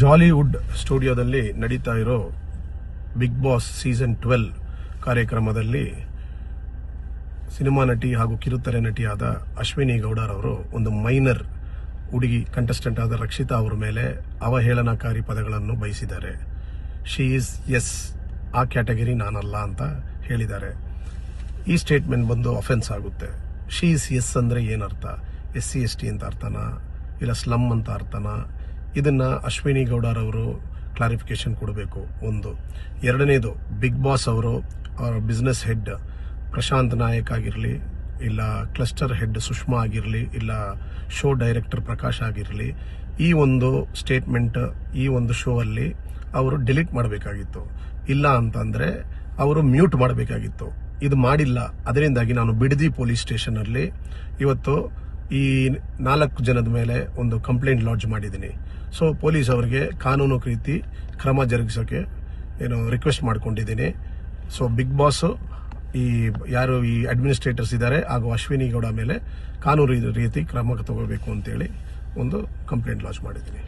ಜಾಲಿವುಡ್ ಸ್ಟುಡಿಯೋದಲ್ಲಿ ನಡೀತಾ ಇರೋ ಬಿಗ್ ಬಾಸ್ ಸೀಸನ್ ಟ್ವೆಲ್ ಕಾರ್ಯಕ್ರಮದಲ್ಲಿ ಸಿನಿಮಾ ನಟಿ ಹಾಗೂ ಕಿರುತೆರೆ ನಟಿಯಾದ ಅಶ್ವಿನಿ ಗೌಡರವರು ಒಂದು ಮೈನರ್ ಹುಡುಗಿ ಕಂಟೆಸ್ಟೆಂಟ್ ಆದ ರಕ್ಷಿತಾ ಅವರ ಮೇಲೆ ಅವಹೇಳನಕಾರಿ ಪದಗಳನ್ನು ಬಯಸಿದ್ದಾರೆ. ಶಿ ಈಸ್ ಎಸ್ ಆ ಕ್ಯಾಟಗರಿ ನಾನಲ್ಲ ಅಂತ ಹೇಳಿದ್ದಾರೆ. ಈ ಸ್ಟೇಟ್ಮೆಂಟ್ ಬಂದು ಅಫೆನ್ಸ್ ಆಗುತ್ತೆ. ಶಿ ಇಸ್ ಎಸ್ ಅಂದ್ರೆ ಏನರ್ಥ? ಎಸ್ ಸಿ ಎಸ್ ಟಿ ಅಂತ ಅರ್ಥನಾ? ಇಲ್ಲ ಸ್ಲಮ್ ಅಂತ ಅರ್ಥನಾ? ಇದನ್ನ ಅಶ್ವಿನಿ ಗೌಡರವರು ಕ್ಲಾರಿಫಿಕೇಶನ್ ಕೊಡಬೇಕು. ಒಂದು. ಎರಡನೇದು ಬಿಗ್ ಬಾಸ್ ಅವರು, ಅವರ ಬಿಸ್ನೆಸ್ ಹೆಡ್ ಪ್ರಶಾಂತ್ ನಾಯಕ್ ಆಗಿರಲಿ, ಇಲ್ಲ ಕ್ಲಸ್ಟರ್ ಹೆಡ್ ಸುಷ್ಮಾ ಆಗಿರಲಿ, ಇಲ್ಲ ಶೋ ಡೈರೆಕ್ಟರ್ ಪ್ರಕಾಶ್ ಆಗಿರಲಿ, ಈ ಒಂದು ಸ್ಟೇಟ್ಮೆಂಟ್ ಈ ಒಂದು ಶೋ ಅಲ್ಲಿ ಅವರು ಡಿಲೀಟ್ ಮಾಡಬೇಕಾಗಿತ್ತು. ಇಲ್ಲ ಅಂತಂದ್ರೆ ಅವರು ಮ್ಯೂಟ್ ಮಾಡಬೇಕಾಗಿತ್ತು. ಇದು ಮಾಡಿಲ್ಲ. ಅದರಿಂದಾಗಿ ನಾನು ಬಿಡದಿ ಪೊಲೀಸ್ ಸ್ಟೇಷನ್ ಅಲ್ಲಿ ಇವತ್ತು ಈ ನಾಲ್ಕು ಜನದ ಮೇಲೆ ಒಂದು ಕಂಪ್ಲೇಂಟ್ ಲಾಂಚ್ ಮಾಡಿದ್ದೀನಿ. ಸೊ ಪೊಲೀಸ್ ಅವರಿಗೆ ಕಾನೂನು ರೀತಿ ಕ್ರಮ ಜರುಗಿಸೋಕೆ ಏನು ರಿಕ್ವೆಸ್ಟ್ ಮಾಡ್ಕೊಂಡಿದ್ದೀನಿ. ಸೊ ಬಿಗ್ ಬಾಸ್ ಈ ಯಾರು ಈ ಅಡ್ಮಿನಿಸ್ಟ್ರೇಟರ್ಸ್ ಇದ್ದಾರೆ ಹಾಗೂ ಅಶ್ವಿನಿ ಗೌಡ ಮೇಲೆ ಕಾನೂನು ರೀತಿ ಕ್ರಮ ತಗೋಬೇಕು ಅಂತೇಳಿ ಒಂದು ಕಂಪ್ಲೇಂಟ್ ಲಾಂಚ್ ಮಾಡಿದ್ದೀನಿ.